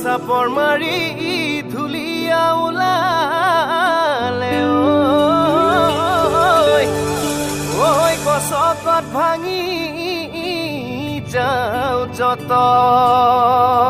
চাপৰ মাৰি ধুলীয়া ওলালে। ঐ গছকত ভাঙি যাওঁ যতৰ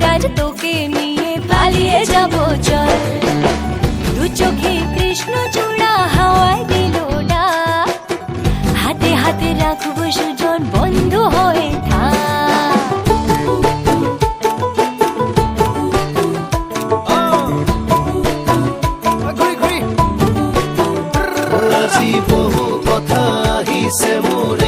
নাগরাজ তোকে নিয়ে পালিয়ে যাব চল। দু চোখে কৃষ্ণ চূড়া হাওয়ায় দিল হাতে হাতে রাখব সুজন বন্ধু হয়ে থাক। বহু কথা আহিছে মোৰেনো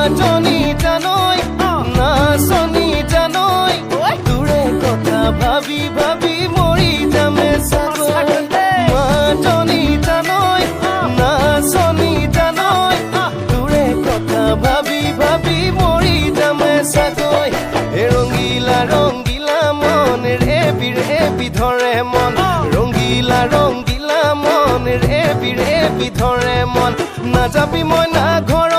হে মাজনী জানৈ নাচনী জানৈ তোৰে কথা ভাবি ভাবি মৰি যামে চাগৈ মাজনী জানৈ নাচনী জানৈ তোৰে কথা ভাবি ভাবি মৰি যামে চাগৈ হে ৰঙিলা ৰঙিলা মন ৰেবি ৰেবি ধৰে মন। ৰঙিলা ৰঙিলা মন ৰেবি ৰেবি ধৰে মন। নাযাবি মই না ঘৰলৈ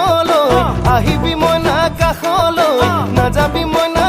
আহিবি মই না কাষলৈ নাযাবি মই না